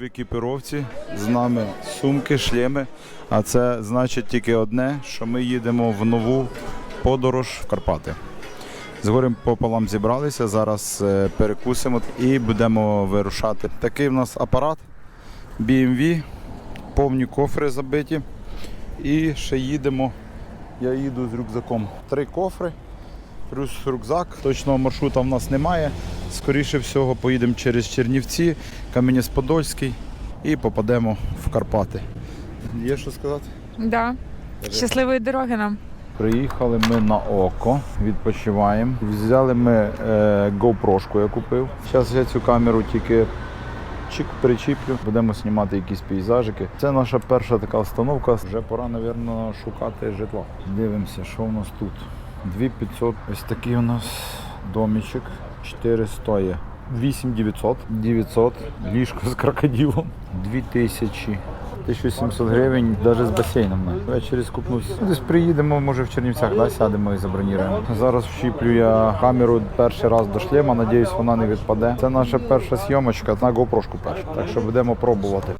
в екіпіровці, з нами сумки, шлеми. А це значить тільки одне, що ми їдемо в нову подорож в Карпати. З горем пополам зібралися, зараз е, перекусимо і будемо вирушати. Такий в нас апарат BMW, повні кофри забиті. І ще їдемо. Я їду з рюкзаком. Три кофри, плюс рюкзак. Точного маршрута в нас немає. Скоріше всього, поїдемо через Чернівці, Кам'янець-Подольський і попадемо в Карпати. Є що сказати? Да. Щасливої дороги нам. Приїхали ми на око, відпочиваємо. Взяли ми е, GoPro, я купив. Зараз я цю камеру тільки чик причіплю. Будемо знімати якісь пейзажики. Це наша перша така установка. Вже пора, мабуть, шукати житло. Дивимося, що у нас тут. 2500. Ось такий у нас домічок. 400 є. 8900, 900, ліжко з крокодилом, 2000, 1700 гривень, навіть з басейном. Ввечері скупнусь. Десь приїдемо, може в Чернівцях, да, сядемо і заброніруємо. Зараз вщіплю я камеру перший раз до шлема, надіюсь, вона не відпаде. Це наша перша зйомочка на GoPro перша. Так що будемо пробувати.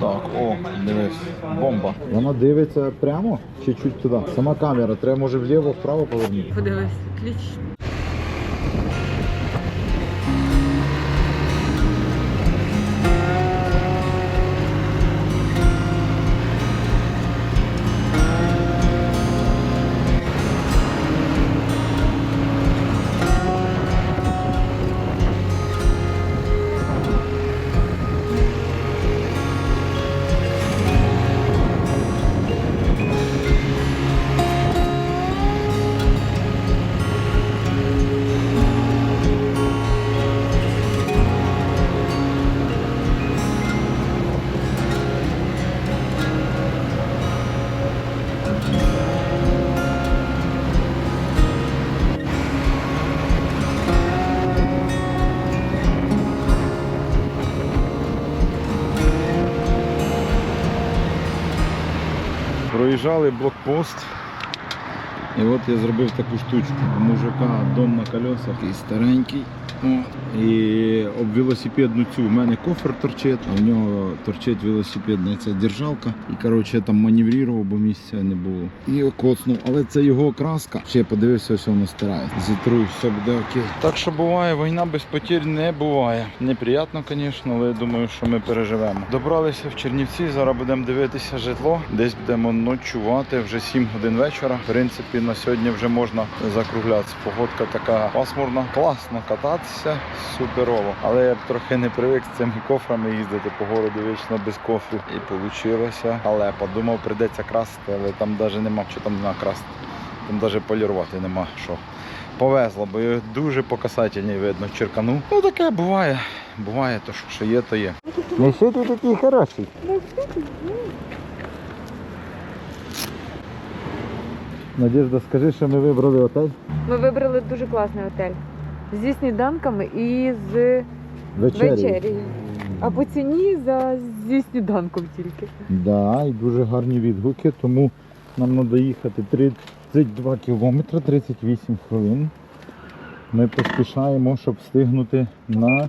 Так, о, дивись, бомба. Вона дивиться прямо чи чуть туди. Сама камера, треба може вліво, вправо повернути. Подивись, кліч. Проїжджали блокпост. І от я зробив таку штучку. У мужика дом на колесах і старенький. І об велосипедну цю. У мене кофер торчить, а в нього торчить велосипедна ця держалка. І коротше я там маневрував, бо місця не було. І коцнув. Але це його краска. Ще я подивився, все воно стирає. Зітрую, все буде окей. Так що буває, війна без потерь не буває. Неприємно, звісно, але я думаю, що ми переживемо. Добралися в Чернівці, зараз будемо дивитися житло. Десь будемо ночувати вже 7 годин вечора. В принципі, на сьогодні вже можна закруглятися. Погодка така пасмурна, класно кататися, суперово. Але я б трохи не привик з цими кофрами їздити по городу вічно без кофрів. І вийшло. Але подумав, прийдеться красити, але там навіть нема що там накрасити. Там навіть полірувати нема що. Повезло, бо його дуже по касательній видно черкану. Ну таке буває. Буває, то що, є, то є. Ну що ти такий хороший? Надежда, скажи, що ми вибрали отель Ми вибрали дуже класний готель. Зі сніданками і з вечерею. А по ціні за зі сніданком тільки. Да, і дуже гарні відгуки, тому нам треба їхати 32 кілометри, 38 хвилин. Ми поспішаємо, щоб встигнути на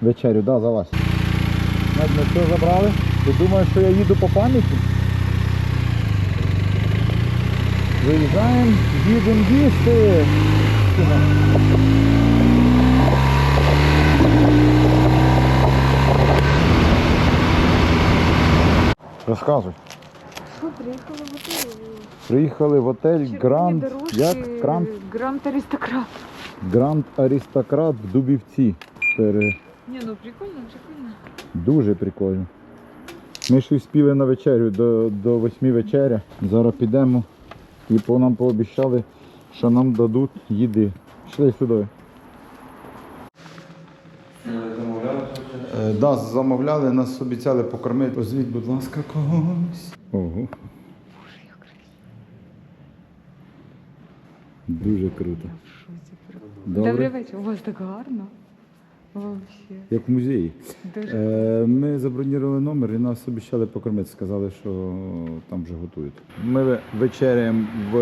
вечерю. Да, залазь. Ми все забрали. Ти думаєш, що я їду по пам'яті? Виїжджаємо, їдемо їсти. Розказуй. Що, приїхали в готель? Приїхали в отель Гранд. Як? Гранд? Гранд Аристократ. Гранд Аристократ в Дубівці. Пере- Ні, ну прикольно, прикольно. Дуже прикольно. Ми ж спіли на вечерю до, до 8 вечеря. Зараз підемо і по нам пообіцяли, що нам дадуть їди. Пішли сюди. Так, да, замовляли, нас обіцяли покормити. Позвіть, будь ласка, когось. Ого. Дуже круто. Добрий вечір, у вас так гарно. Вообще. як в музеї. Дуже. Е, Ми забронірували номер і нас обіцяли покормити. Сказали, що там вже готують. Ми вечеряємо в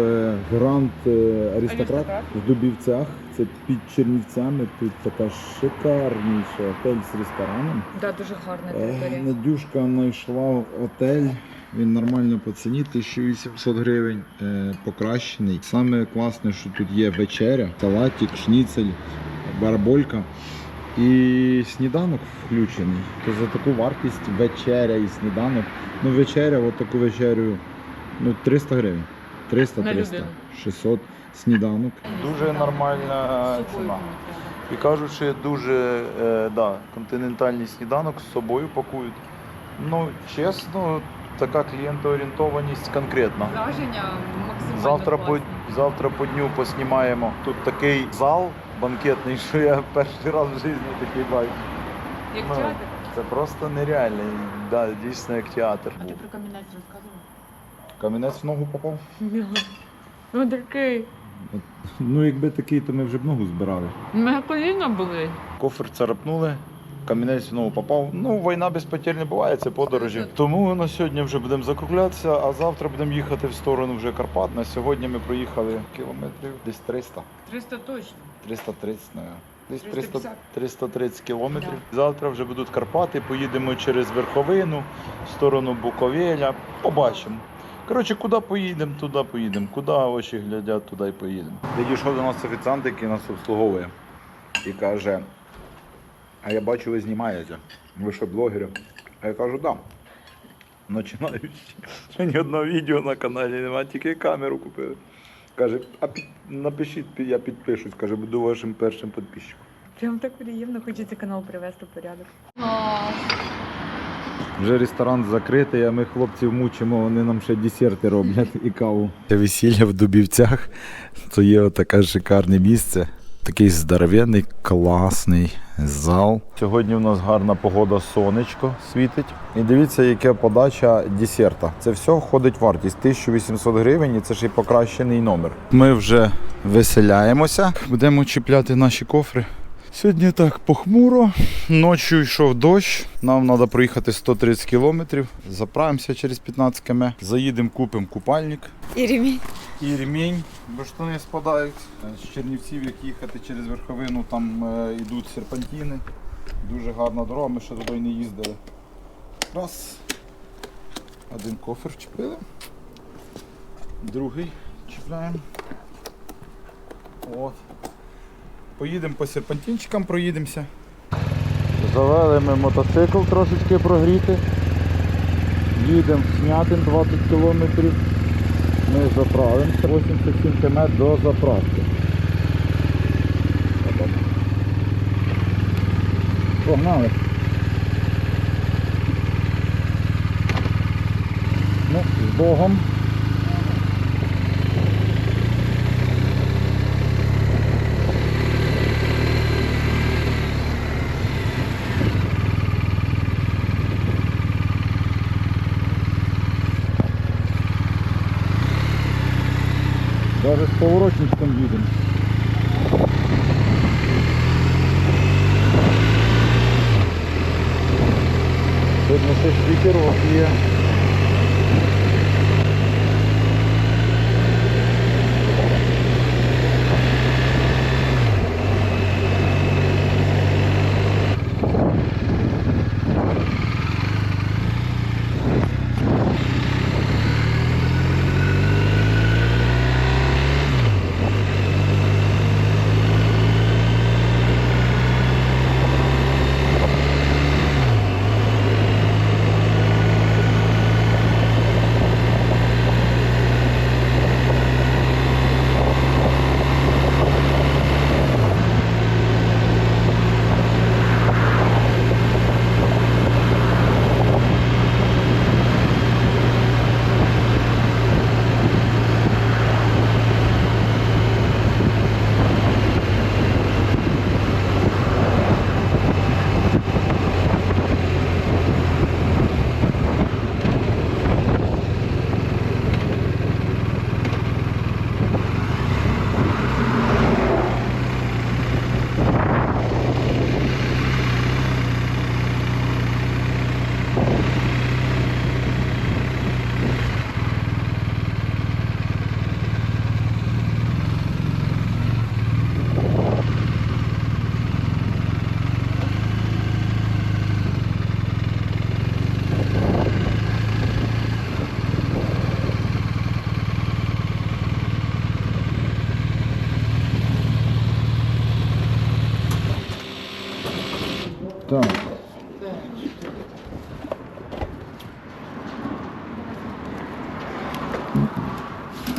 Гранд е, Аристократ Аристократ. в Дубівцях. Це під Чернівцями. Тут така шикарніша готель з рестораном. Да, дуже гарна Е, територія. Надюшка знайшла готель. Він нормально по ціні, 1800 гривень, е, покращений. Саме класне, що тут є вечеря, салатик, шніцель, бараболька. І сніданок включений. То за таку вартість вечеря і сніданок. Ну, вечеря, от таку вечерю, ну, 300 гривень. 300-300, 600 сніданок. Дуже нормальна ціна. І кажуть, що дуже е, да, континентальний сніданок з собою пакують. Ну, чесно, така клієнтоорієнтованість конкретна. Враження максимально Завтра по, завтра по дню поснімаємо. Тут такий зал банкетний, що я перший раз в житті такий бачу. Як Ну, театр. Це просто нереально. Да, дійсно як театр. А ти про камінець розказував? Камінець в ногу попав. Ну такий. Ну, якби такий, то ми вже б ногу збирали. Мене коліна були. Кофер царапнули, камінець знову попав. Ну, війна без потерь не буває, це подорожі. Тому на сьогодні вже будемо закруглятися, а завтра будемо їхати в сторону вже Карпат. На сьогодні ми проїхали кілометрів десь 300. 300 точно. 330, наверное. Десь 300, 330 кілометрів. Завтра вже будуть Карпати, поїдемо через Верховину, в сторону Буковеля. Побачимо. Коротше, куди поїдемо, туди поїдемо. Куди очі глядять, туди й поїдемо. Підійшов до нас офіціант, який нас обслуговує, і каже: А я бачу, ви знімаєте. Ви що, блогери? А я кажу, да. Починаючи. Ні одного відео на каналі немає, тільки камеру купили. Каже, а під, напишіть, я підпишусь. Каже, буду вашим першим підписчиком. Прям так приємно, хочеться канал привести в порядок. Вже ресторан закритий, а ми хлопців мучимо, вони нам ще десерти роблять і каву. Це весілля в Дубівцях. То є таке шикарне місце. Такий здоровенний, класний зал. Сьогодні в нас гарна погода, сонечко світить. І дивіться, яка подача десерта. Це все входить в вартість 1800 гривень і це ж і покращений номер. Ми вже веселяємося, будемо чіпляти наші кофри. Сьогодні так похмуро. Ночі йшов дощ. Нам треба проїхати 130 кілометрів. Заправимося через 15 км. Заїдемо, купимо купальник І ремінь. і ремінь, бо штани спадають. З Чернівців, як їхати через верховину, там е, йдуть серпантини. Дуже гарна дорога, ми ще туди не їздили. Раз. Один кофер чіпили. Другий чіпляємо. От. Поїдемо по серпантинчикам, проїдемося. Завели ми мотоцикл трошечки прогріти. Їдемо в Снятин 20 кілометрів. Ми заправимося 87 км до заправки. Погнали. Ну, з Богом. Даже з поворотничком їдемо. Видно, що світерок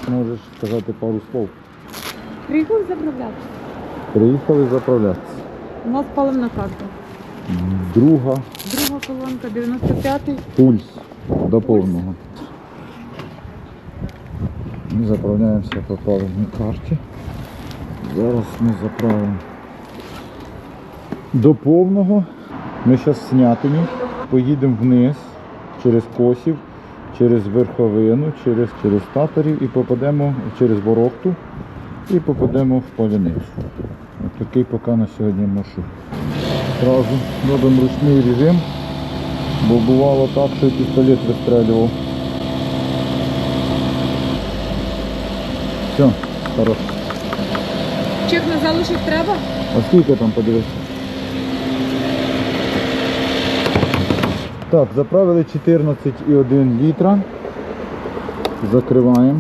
Можеш сказати пару слов. Приїхав заправляти. Приїхали заправлятися. У нас паливна карта. Друга Друга колонка, 95-й. пульс до повного. Ми заправляємося по паливній карті. Зараз ми заправимо до повного. Ми зараз в Снятині. Поїдемо вниз через Косів, через Верховину, через, через Татарів і попадемо через Ворохту і попадемо в Поляницю. Ось такий поки на сьогодні маршрут. Зразу робимо ручний режим, бо бувало так, що і пістолет вистрелював. Все, хорошо. Чек на залишок треба? А скільки там подивись? Так, заправили 14,1 літра. Закриваємо.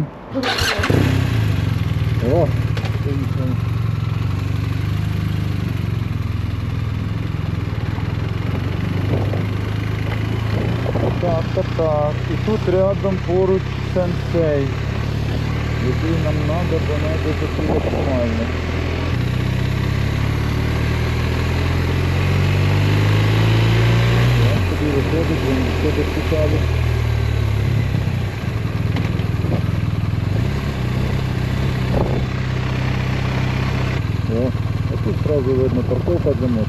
О. Так, так, так. І тут рядом поруч сенсей, який нам треба до максимально. Як виходить, він виходить цікаво. О, а тут одразу видно парковка мод.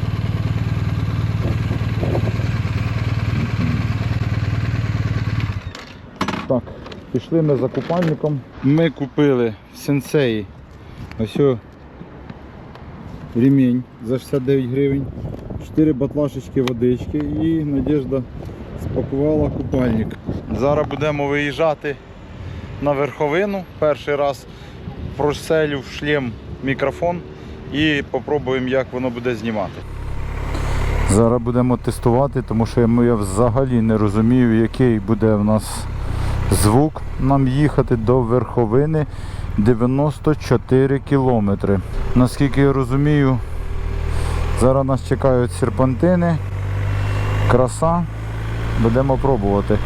Так, пішли ми за купальником. Ми купили в сенсеї ось ремінь за 69 гривень, 4 батлашечки водички і Надежда спакувала купальник. Зараз будемо виїжджати на верховину. Перший раз проселю в шлем мікрофон і попробуємо, як воно буде знімати. Зараз будемо тестувати, тому що я взагалі не розумію, який буде в нас звук нам їхати до верховини 94 кілометри. Наскільки я розумію, зараз нас чекають серпантини, краса. Будемо пробувати.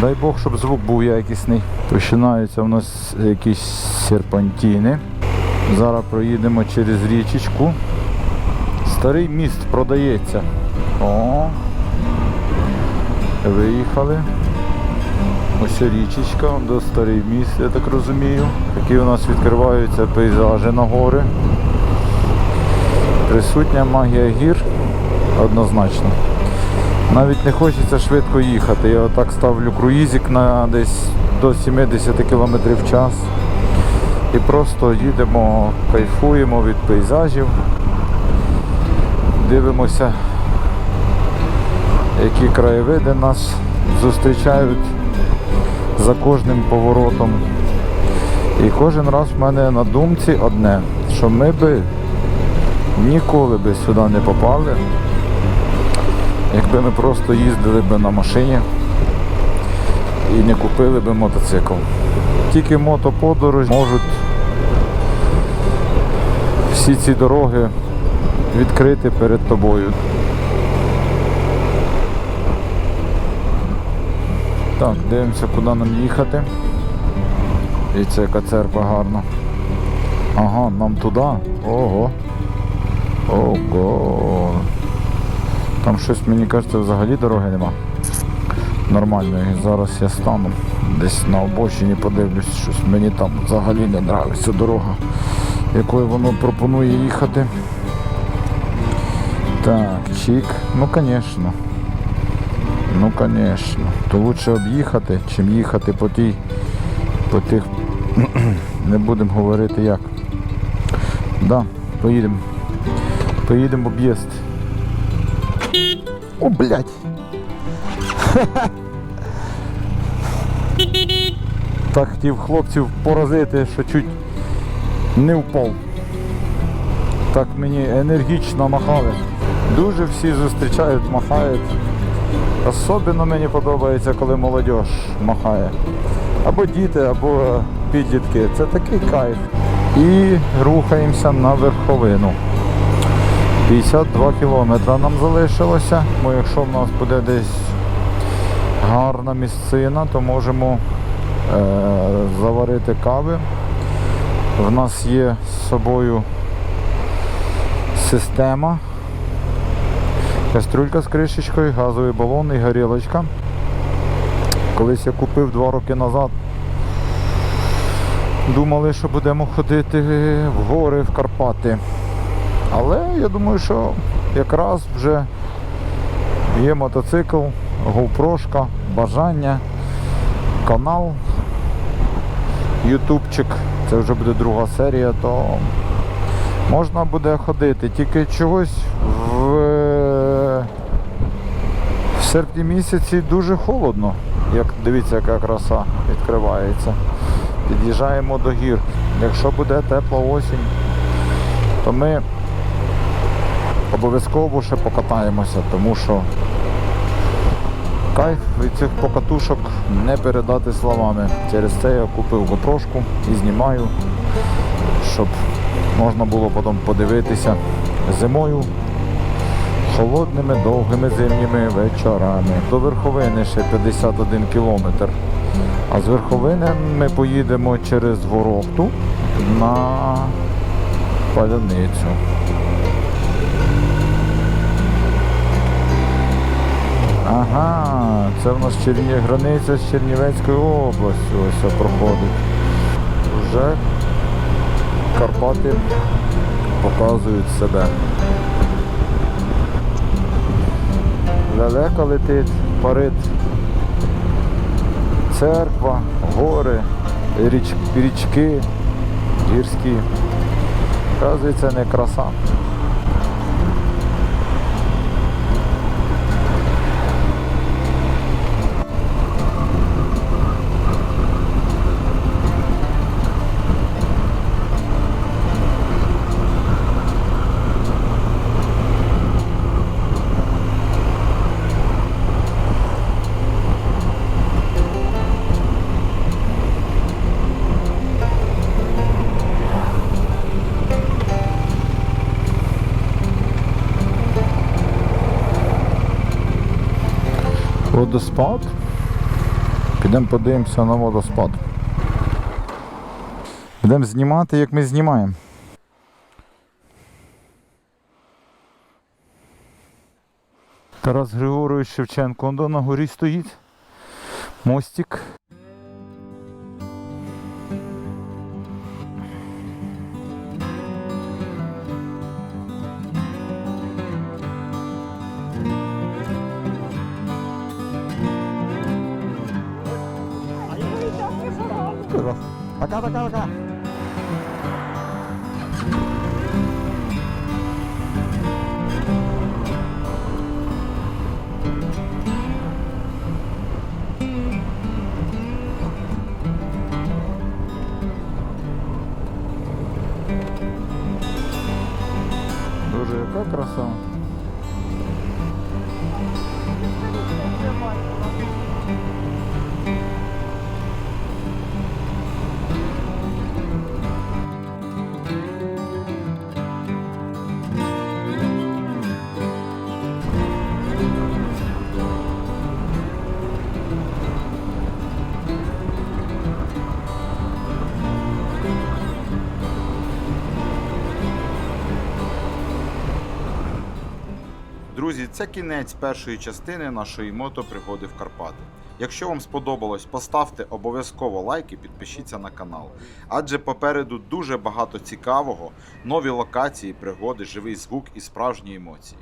Дай Бог, щоб звук був якісний. Починаються у нас якісь серпантини. Зараз проїдемо через річечку. Старий міст продається. О, виїхали. Ось річечка, до старий міст, я так розумію. Такі у нас відкриваються пейзажі на гори. Присутня магія гір однозначно. Навіть не хочеться швидко їхати. Я отак ставлю круїзик на десь до 70 км в час. І просто їдемо, кайфуємо від пейзажів, дивимося, які краєвиди нас зустрічають за кожним поворотом. І кожен раз в мене на думці одне, що ми би ніколи би сюди не попали, якби ми просто їздили би на машині і не купили би мотоцикл. Тільки мотоподорож можуть всі ці дороги відкрити перед тобою. Так, дивимося, куди нам їхати. І це яка церква гарна. Ага, нам туди. Ого. Ого. Там щось, мені кажеться, взагалі дороги нема. Нормальної. Зараз я стану. Десь на обочині подивлюсь, щось мені там взагалі не подобається дорога, якою воно пропонує їхати. Так, чик. Ну звісно. Ну, звісно. То лучше об'їхати, чим їхати по тій, по тих, не будемо говорити як. Да, поїдемо. Поїдемо об'їзд. О, блядь. Так хотів хлопців поразити, що чуть не впав. Так мені енергічно махали. Дуже всі зустрічають, махають. Особливо мені подобається, коли молодь махає. Або діти, або підлітки. Це такий кайф. І рухаємося на верховину. 52 кілометри нам залишилося. Бо якщо в нас буде десь гарна місцина, то можемо е, заварити кави. В нас є з собою система. Кастрюлька з кришечкою, газовий балон і горілочка. Колись я купив два роки назад. Думали, що будемо ходити в гори, в Карпати. Але я думаю, що якраз вже є мотоцикл, гоупрошка, бажання, канал, ютубчик. Це вже буде друга серія, то можна буде ходити. Тільки чогось в, в серпні місяці дуже холодно. Як дивіться, яка краса відкривається. Під'їжджаємо до гір. Якщо буде тепла осінь, то ми обов'язково ще покатаємося, тому що кайф від цих покатушок не передати словами. Через це я купив гопрошку і знімаю, щоб можна було потім подивитися зимою холодними довгими зимніми вечорами. До верховини ще 51 кілометр. А з верховини ми поїдемо через Ворохту на паляницю. Ага, це в нас Черні... границя з Чернівецькою областю ось проходить. Вже Карпати показують себе. Лелека летить, парить. Церква, гори, річ... річки гірські. Оказується, не краса. Водоспад. Підемо подивимося на водоспад. Будемо знімати, як ми знімаємо. Тарас Григорович Шевченко, он на горі стоїть. Мостик. 说，啊，干了，干，Друзі, це кінець першої частини нашої мотопригоди в Карпати. Якщо вам сподобалось, поставте обов'язково лайк і підпишіться на канал. Адже попереду дуже багато цікавого, нові локації, пригоди, живий звук і справжні емоції.